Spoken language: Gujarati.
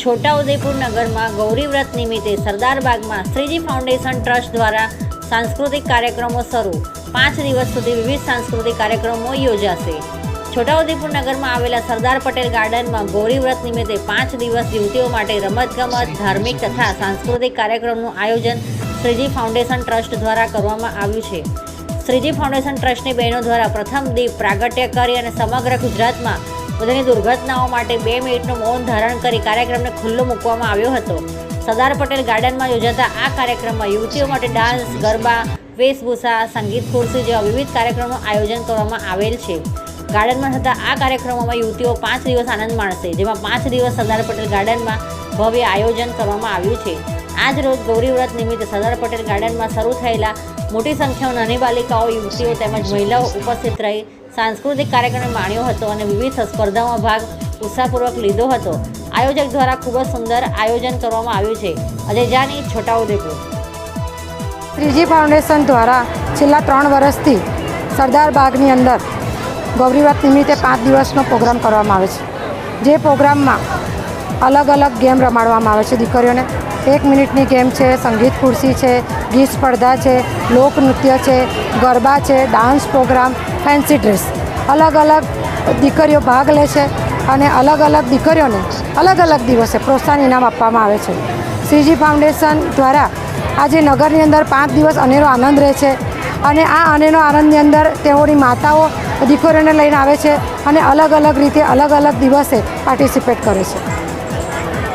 છોટાઉદેપુર નગરમાં ગૌરી વ્રત નિમિત્તે સરદાર બાગમાં શ્રીજી ફાઉન્ડેશન ટ્રસ્ટ દ્વારા સાંસ્કૃતિક કાર્યક્રમો શરૂ. પાંચ દિવસ સુધી વિવિધ સાંસ્કૃતિક કાર્યક્રમો યોજાશે. છોટાઉદેપુર નગરમાં આવેલા સરદાર પટેલ ગાર્ડનમાં ગૌરી વ્રત નિમિત્તે પાંચ દિવસ યુવતીઓ માટે રમતગમત ધાર્મિક તથા સાંસ્કૃતિક કાર્યક્રમનું આયોજન શ્રીજી ફાઉન્ડેશન ટ્રસ્ટ દ્વારા કરવામાં આવ્યું છે. શ્રીજી ફાઉન્ડેશન ટ્રસ્ટની બહેનો દ્વારા પ્રથમ દીપ પ્રાગટ્ય કરી અને સમગ્ર ગુજરાતમાં બધાની દુર્ઘટનાઓ માટે બે મિનિટનું મૌન ધારણ કરી કાર્યક્રમને ખુલ્લો મૂકવામાં આવ્યો હતો. સરદાર પટેલ ગાર્ડનમાં યોજાતા આ કાર્યક્રમમાં યુવતીઓ માટે ડાન્સ, ગરબા, વેશભૂષા, સંગીત ખુરશી જેવા વિવિધ કાર્યક્રમોનું આયોજન કરવામાં આવેલ છે. ગાર્ડનમાં થતા આ કાર્યક્રમોમાં યુવતીઓ પાંચ દિવસ આનંદ માણશે, જેમાં પાંચ દિવસ સરદાર પટેલ ગાર્ડનમાં ભવ્ય આયોજન કરવામાં આવ્યું છે. આજ રોજ ગૌરીવ્રત નિમિત્તે સરદાર પટેલ ગાર્ડનમાં શરૂ થયેલા મોટી સંખ્યામાં નાની બાલિકાઓ, યુવતીઓ તેમજ મહિલાઓ ઉપસ્થિત રહી સાંસ્કૃતિક કાર્યક્રમ માણ્યો હતો અને વિવિધ સ્પર્ધાઓમાં ભાગ ઉત્સાહપૂર્વક લીધો હતો. આયોજક દ્વારા ખૂબ જ સુંદર આયોજન કરવામાં આવ્યું છે. અજય જાની છોટાઉદેપુર. ત્રીજી ફાઉન્ડેશન દ્વારા છેલ્લા ત્રણ વર્ષથી સરદાર બાગની અંદર ગૌરીવ્રત નિમિત્તે પાંચ દિવસનો પ્રોગ્રામ કરવામાં આવે છે. જે પ્રોગ્રામમાં અલગ અલગ ગેમ રમાડવામાં આવે છે દીકરીઓને. એક મિનિટની ગેમ છે, સંગીત ખુરશી છે, ગીત સ્પર્ધા છે લોકનૃત્ય છે, ગરબા છે, ડાન્સ પ્રોગ્રામ ફેન્સી ડ્રેસ અલગ અલગ દીકરીઓ ભાગ લે છે અને અલગ અલગ દીકરીઓને અલગ અલગ દિવસે પ્રોત્સાહન ઇનામ આપવામાં આવે છે. શ્રીજી ફાઉન્ડેશન દ્વારા આજે નગરની અંદર પાંચ દિવસ અનેરો આનંદ રહે છે અને આ અનેરો આનંદની અંદર તેઓની માતાઓ દીકરીઓને લઈને આવે છે અને અલગ અલગ રીતે અલગ અલગ દિવસે પાર્ટિસિપેટ કરે છે.